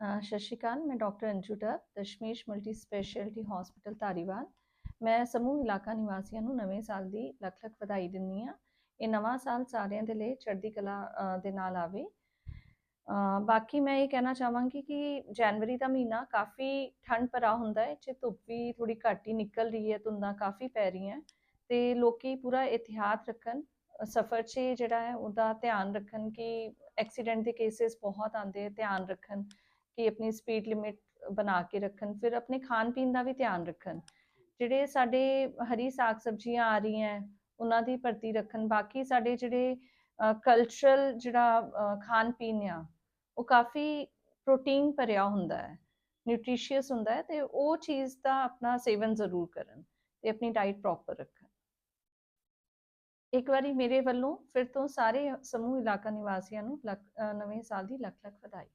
ਸਤਿ ਸ਼੍ਰੀ ਅਕਾਲ, ਮੈਂ ਡਾਕਟਰ ਅੰਜੂ ਡਰ Dashmesh multi speciality hospital Dhariwal. ਮੈਂ ਸਮੂਹ ਇਲਾਕਾ ਨਿਵਾਸੀਆਂ ਨੂੰ ਨਵੇਂ ਸਾਲ ਦੀ ਲੱਖ ਲੱਖ ਵਧਾਈ ਦਿੰਦੀ ਆ ਇਹ ਨਵਾਂ ਸਾਲ ਸਾਰਿਆਂ ਦੇ ਲਈ ਚੜ੍ਹਦੀ ਕਲਾ ਦੇ ਨਾਲ ਆਵੇ। ਬਾਕੀ ਮੈਂ ਇਹ ਕਹਿਣਾ ਚਾਹਾਂਗੀ ਕਿ ਜਨਵਰੀ ਦਾ ਮਹੀਨਾ ਕਾਫੀ ਠੰਡ ਭਰਾ ਹੁੰਦਾ ਹੈ ਚ ਧੁੱਪ ਵੀ ਥੋੜੀ ਘੱਟ ਹੀ ਨਿਕਲ ਰਹੀ ਹੈ, ਧੁੰਦਾਂ ਕਾਫੀ ਪੈ ਰਹੀਆਂ। ਤੇ ਲੋਕੀ ਪੂਰਾ ਇhtiyਾਤ ਰੱਖਣ ਸਫ਼ਰ 'ਚ ਜਿਹੜਾ ਹੈ, ਉਹਦਾ ਧਿਆਨ ਰੱਖਣ ਕਿ ਐਕਸੀਡੈਂਟ ਦੇ ਕੇਸਿਸ ਬਹੁਤ ਆਉਂਦੇ ਧਿਆਨ ਰੱਖਣ। ਕਿ ਆਪਣੀ ਸਪੀਡ ਲਿਮਿਟ ਬਣਾ ਕੇ ਰੱਖਣ, ਫਿਰ ਆਪਣੇ ਖਾਣ ਪੀਣ ਦਾ ਵੀ ਧਿਆਨ ਰੱਖਣ। ਜਿਹੜੇ ਸਾਡੇ ਹਰੀ ਸਾਗ ਸਬਜ਼ੀਆਂ ਆ ਰਹੀਆਂ, ਉਹਨਾਂ ਦੀ ਭਰਤੀ ਰੱਖਣ। ਬਾਕੀ ਸਾਡੇ ਜਿਹੜੇ ਕਲਚਰਲ ਜਿਹੜਾ ਖਾਣ ਪੀਣ ਆ, ਉਹ ਕਾਫੀ ਪ੍ਰੋਟੀਨ ਭਰਿਆ ਹੁੰਦਾ ਹੈ ਨਿਊਟ੍ਰੀਸ਼ੀਅਸ ਹੁੰਦਾ ਹੈ, ਤੇ ਉਹ ਚੀਜ਼ ਦਾ ਆਪਣਾ ਸੇਵਨ ਜ਼ਰੂਰ ਕਰਨ ਤੇ ਆਪਣੀ ਡਾਈਟ ਪ੍ਰੋਪਰ ਰੱਖਣ। ਇੱਕ ਵਾਰੀ ਮੇਰੇ ਵੱਲੋਂ ਫਿਰ ਤੋਂ ਸਾਰੇ ਸਮੂਹ ਇਲਾਕਾ ਨਿਵਾਸੀਆਂ ਨੂੰ ਲੱਖ- ਨਵੇਂ ਸਾਲ ਦੀ ਲੱਖ ਲੱਖ ਵਧਾਈ